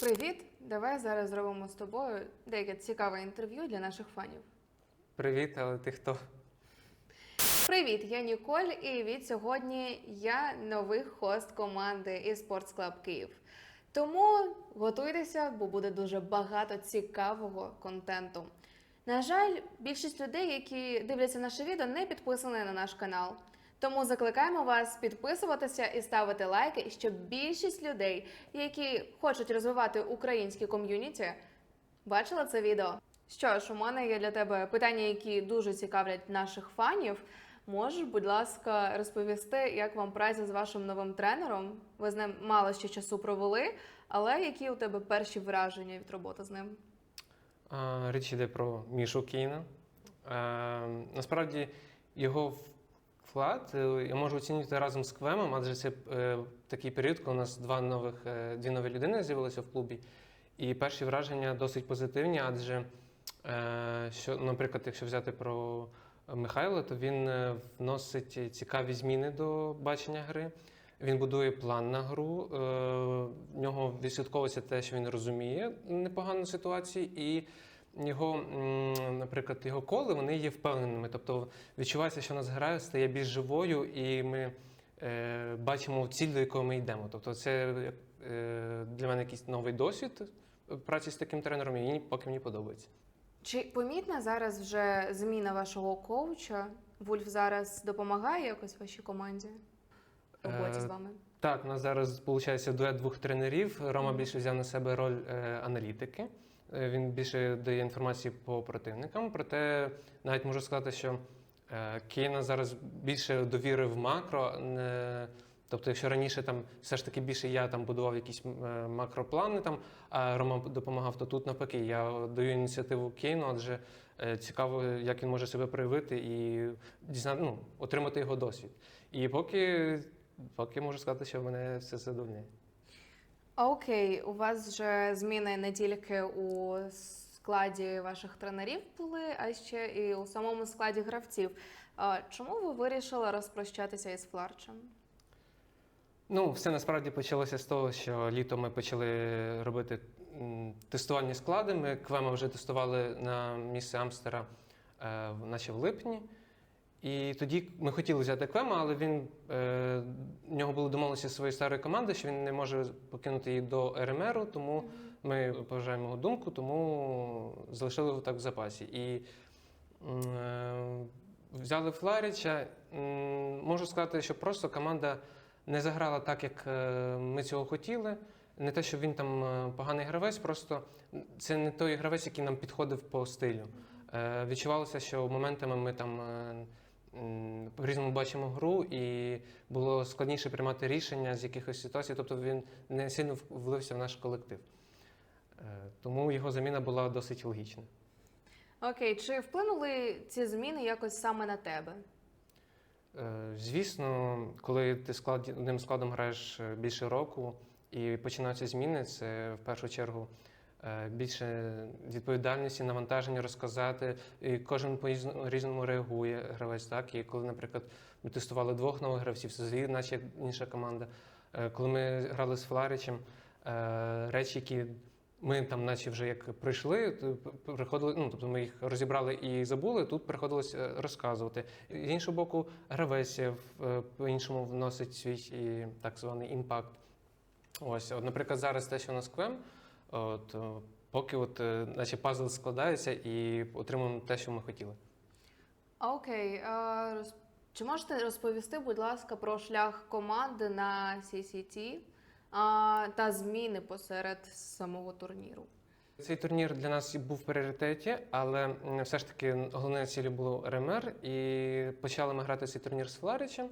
Привіт! Давай зараз зробимо з тобою деяке цікаве інтерв'ю для наших фанів. Привіт, але ти хто? Привіт, я Ніколь, і від сьогодні я новий хост команди eSports Club Київ. Тому готуйтеся, бо буде дуже багато цікавого контенту. На жаль, більшість людей, які дивляться наше відео, не підписані на наш канал. Тому закликаємо вас підписуватися і ставити лайки, щоб більшість людей, які хочуть розвивати українське ком'юніті, бачила це відео. Що ж, у мене є для тебе питання, які дуже цікавлять наших фанів. Можеш, будь ласка, розповісти, як вам праця з вашим новим тренером? Ви з ним мало ще часу провели, але які у тебе перші враження від роботи з ним? Річ йде про Мішу Кейна. Е, насправді його вклад е, я можу оцінювати разом з Квемом, адже це е, такий період, коли у нас два нових, е, дві нові людини з'явилися в клубі. І перші враження досить позитивні, адже, е, що, наприклад, якщо взяти про Михайла, то він е, вносить цікаві зміни до бачення гри. Він будує план на гру. е, В нього відслідковується те, що він розуміє непогану ситуацію, і його, наприклад, його коли вони є впевненими. Тобто відчувається, що у нас гра стає більш живою, і ми е, бачимо ціль, до якої ми йдемо. Тобто, це е, для мене якийсь новий досвід праці з таким тренером, і мені поки мені подобається. Чи помітна зараз вже зміна вашого коуча? Вульф зараз допомагає якось вашій команді роботі Е, з вами? Так, у нас зараз виходить дует двох тренерів. Рома більше взяв на себе роль е, аналітики. Е, Він більше дає інформації по противникам. Проте навіть можу сказати, що е, Кейна зараз більше довіри в макро. Не... Тобто, якщо раніше там все ж таки більше я там будував якісь е, макроплани, там, а Рома допомагав, то тут навпаки, я даю ініціативу Кейну, адже цікаво, як він може себе проявити і дізна... ну, отримати його досвід. І поки Поки можу сказати, що мене все задовольняє. Окей, у вас вже зміни не тільки у складі ваших тренерів були, а ще і у самому складі гравців. Чому ви вирішили розпрощатися із Фларчем? Ну, все насправді почалося з того, що літом ми почали робити тестувальні склади. Ми Квема вже тестували на місце Амстера, е, наче в липні. І тоді ми хотіли взяти Квема, але він е, в нього були домовленості зі своєю старою командою, що він не може покинути її до РМРу, тому ми поважаємо його думку, тому залишили його так в запасі. І е, взяли Фларіча. Можу сказати, що просто команда не заграла так, як е, ми цього хотіли. Не те, що він там е, поганий гравець, просто це не той гравець, який нам підходив по стилю. Е, Відчувалося, що моментами ми там е, по-різному бачимо гру, і було складніше приймати рішення з якихось ситуацій, тобто він не сильно влився в наш колектив. Е, Тому його заміна була досить логічна. Окей, чи вплинули ці зміни якось саме на тебе? Е, Звісно, коли ти склад, одним складом граєш е, більше року і починаються зміни, це в першу чергу більше відповідальності, навантаження розказати. І кожен по різному реагує гравець. Так? І коли, наприклад, ми тестували двох нових гравців, це наче інша команда. Е, Коли ми грали з Фларичем, е, речі, які ми там, наче вже як прийшли, приходили, ну тобто ми їх розібрали і забули. Тут приходилось е, розказувати. З іншого боку, гравець е, е, по-іншому вносить свій так званий імпакт. Ось, от, наприклад, зараз те, що у нас квем, от, е, поки от, е, наче пазл складається і отримуємо те, що ми хотіли. Окей, а, роз... чи можете розповісти, будь ласка, про шлях команди на CCT а, та зміни посеред самого турніру? Цей турнір для нас був в пріоритеті, але все ж таки головною цілею було РМР, і почали ми грати цей турнір з Фларичем.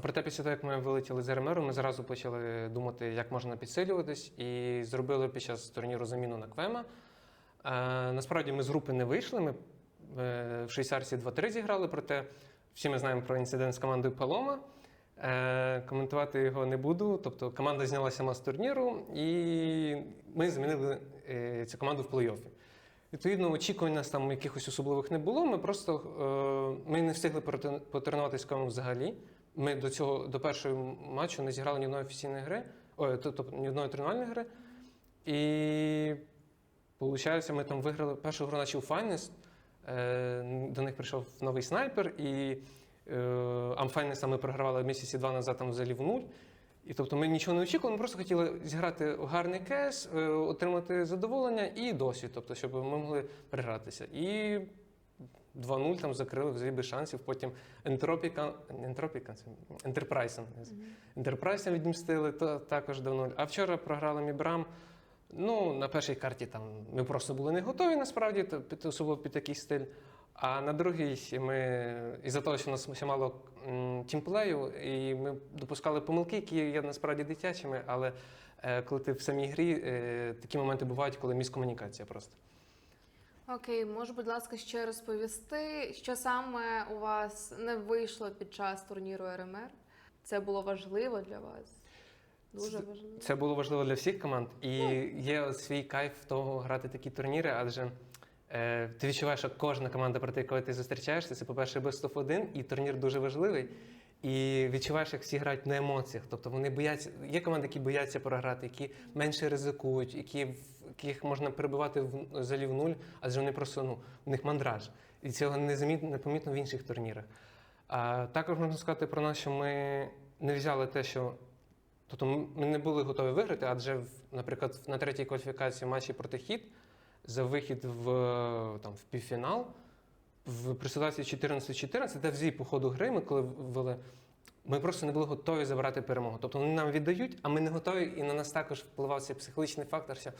Проте після того, як ми вилетіли з РМР, ми зразу почали думати, як можна підсилюватись, і зробили під час турніру заміну на Квема. Е, насправді ми з групи не вийшли. Ми е, в Швейцарці 2-3 зіграли, проте всі ми знаємо про інцидент з командою Палома. Е, коментувати його не буду. Тобто команда знялася сама з турніру, і ми замінили е, цю команду в плей-оффі. Відповідно, очікувань нас там якихось особливих не було. Ми просто ми не встигли потренуватися з взагалі. Ми до цього до першого матчу не зіграли ні одної офіційної гри, тобто ні одної тренувальної гри. І виходить, ми там виграли першу гру наче у. Е, До них прийшов новий снайпер, і Амфайнеса ми програвали місяці два назад там взагалі в нуль. І тобто ми нічого не очікували, ми просто хотіли зіграти гарний кес, е, отримати задоволення і досвід, тобто, щоб ми могли перегратися. І 2-0 там закрили взагалі без шансів. Потім ентропіка, ентропіка, це ентерпрайсом. Ентерпрайсом відмістили, то також 2-0. А вчора програли Мібрам. Ну, на першій карті там ми просто були не готові насправді, то під- особливо під такий стиль. А на другій ми, із-за того, що у нас ще мало тімплею, і ми допускали помилки, які є насправді дитячими, але е, коли ти в самій грі, е, такі моменти бувають, коли міскомунікація просто. Окей, може, будь ласка, ще розповісти, що саме у вас не вийшло під час турніру РМР? Це було важливо для вас? Дуже важливо. Це було важливо для всіх команд, і є свій кайф в того грати такі турніри, адже е, ти відчуваєш, що кожна команда, проти якої ти зустрічаєшся, це, по-перше, best of 1, і турнір дуже важливий. І відчуваєш, як всі грають на емоціях. Тобто вони бояться. Є команди, які бояться програти, які менше ризикують, які яких можна перебувати в взагалі в нуль, адже вони просто ну, в них мандраж. І цього не замітно, непомітно в інших турнірах. А також можна сказати про нас, що ми не взяли те, що Тобто ми не були готові виграти, адже, наприклад, на третій кваліфікації матчі проти хід за вихід в, там, в півфінал в при ситуації 14-14, де взагалі по ходу гри, ми коли ввели, ми просто не були готові забрати перемогу. Тобто вони нам віддають, а ми не готові, і на нас також впливав цей психологічний фактор, що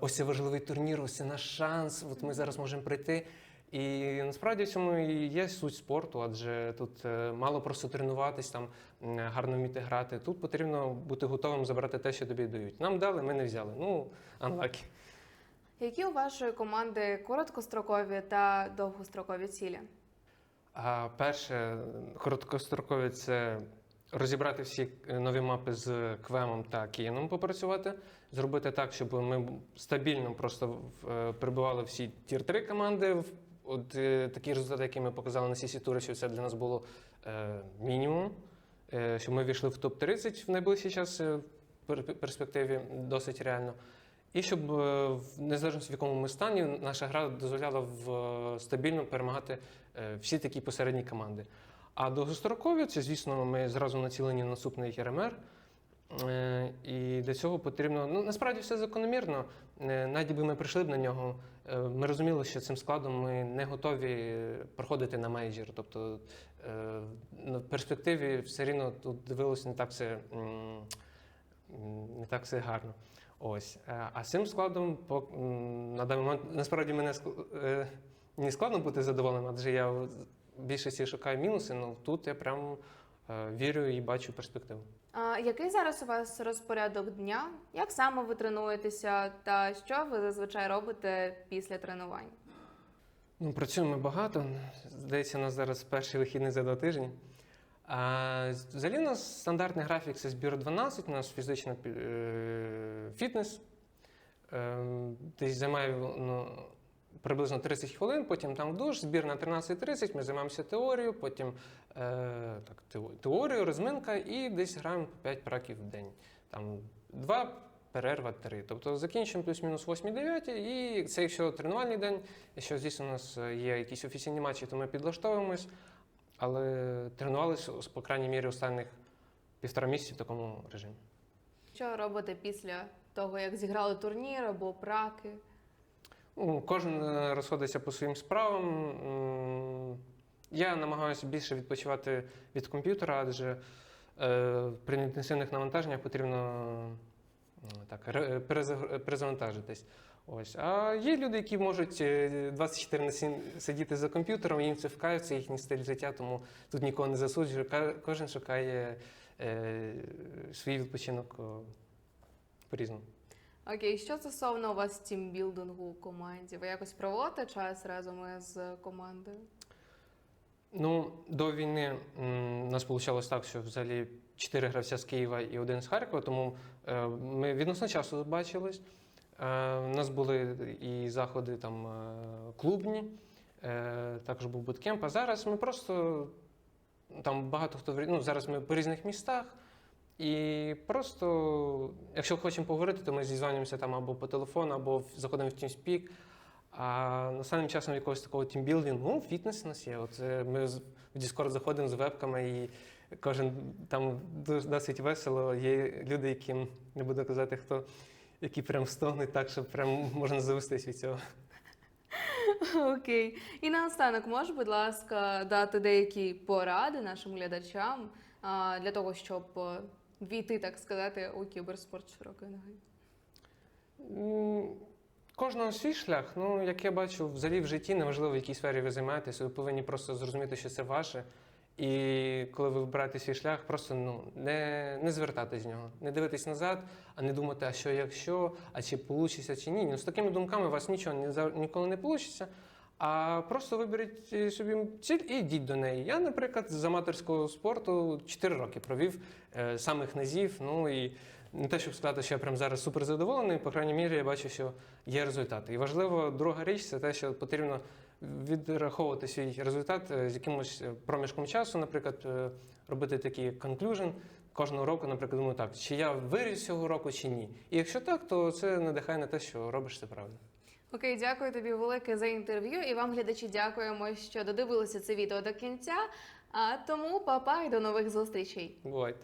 ось це важливий турнір, ось це наш шанс, от ми зараз можемо прийти. І насправді в цьому і є суть спорту, адже тут е, мало просто тренуватись, там гарно вміти грати. Тут потрібно бути готовим забрати те, що тобі дають. Нам дали, ми не взяли. Ну, unlucky. Які у вашої команди короткострокові та довгострокові цілі? А перше, короткострокові це розібрати всі е, нові мапи з Квемом та Кієном попрацювати, зробити так, щоб ми стабільно просто е, прибивали всі тір 3 команди. От е, такі результати, які ми показали на сісі турі, що це для нас було е, мінімум. Е, щоб ми війшли в топ-30 в найближчий час в перспективі досить реально. І щоб в незалежності в якому ми стані, наша гра дозволяла в стабільно перемагати всі такі посередні команди. А довгострокові, це, звісно, ми зразу націлені на наступний РМР. Е, І для цього потрібно. Ну, насправді все закономірно. Е, Навіть якби ми прийшли б на нього, е, ми розуміли, що цим складом ми не готові проходити на мейджор. Тобто в перспективі все рівно тут дивилося не так все, не так все гарно. Ось. А цим складом на даний момент насправді мене не складно бути задоволеним, адже я в більшості шукаю мінуси, але тут я прям е, вірю і бачу перспективу. А, який зараз у вас розпорядок дня? Як саме ви тренуєтеся та що ви зазвичай робите після тренувань? Ну, працюємо багато. Здається, у нас зараз перший вихідний за два тижні. А, взагалі, у нас стандартний графік це збір 12, у нас фізична е, фітнес. Е, десь займає ну, приблизно 30 хвилин, потім там в душ, збір на 13.30, ми займаємося теорією, потім е, так, теорію, розминка і десь граємо по 5 праків в день. Там два, перерва три. Тобто закінчуємо плюс-мінус 8-9, і це якщо тренувальний день, якщо звісно у нас є якісь офіційні матчі, то ми підлаштовуємось. Але тренувалися, по крайній мірі, останніх півтора місяці в такому режимі. Що робите після того, як зіграли турнір або праки? Ну, Кожен е, розходиться по своїм справам. Я намагаюся більше відпочивати від комп'ютера, адже е, при інтенсивних навантаженнях потрібно так, перезавантажитись. Ось. А є люди, які можуть е, 24 на 7 сидіти за комп'ютером, їм це вкає, їхній стиль життя, тому тут нікого не засуджую. Кожен шукає е, свій відпочинок по-різному. Окей, що стосовно у вас тімбілдингу у команді? Ви якось проводите час разом із командою? Ну, до війни м, у нас вийшло так, що взагалі чотири гравця з Києва і один з Харкова, тому е, ми відносно часу бачились. Е, у нас були і заходи там е, клубні, е, також був буткемп. А зараз ми просто там багато хто в ну, зараз ми по різних містах. І просто, якщо хочемо поговорити, то ми зізванюємося там або по телефону, або заходимо в TeamSpeak. А останнім часом якогось такого тімбілдингу, ну, фітнес у нас є. От е, ми в Discord заходимо з вебками і кожен там досить весело. Є люди, яким не буду казати, хто, які прям стогнуть так, що прям можна завестись від цього. Окей. І наостанок, можеш, будь ласка, дати деякі поради нашим глядачам для того, щоб е, війти, так сказати, у кіберспорт широкої ноги. Кожного свій шлях. Ну, як я бачу, взагалі в житті, неважливо, в якій сфері ви займаєтесь, ви повинні просто зрозуміти, що це ваше. І коли ви вибираєте свій шлях, просто ну, не, не звертати з нього, не дивитись назад, а не думати, а що якщо, а чи вийде, чи ні. Ну, з такими думками у вас нічого не, ніколи не вийде. А просто виберіть е, собі ціль і йдіть до неї. Я, наприклад, з аматорського спорту 4 роки провів е, самих низів. Ну і не те, щоб сказати, що я прям зараз супер задоволений, по крайній мірі, я бачу, що є результати. І важливо, друга річ це те, що потрібно відраховувати свій результат е, з якимось е, проміжком часу, наприклад, робити такий conclusion кожного року, наприклад, думаю, так, чи я виріс цього року, чи ні. І якщо так, то це надихає на те, що робиш це правильно. Окей, дякую тобі велике за інтерв'ю. І вам, глядачі, дякуємо, що додивилися це відео до кінця. А тому па-па і до нових зустрічей. Бувайте.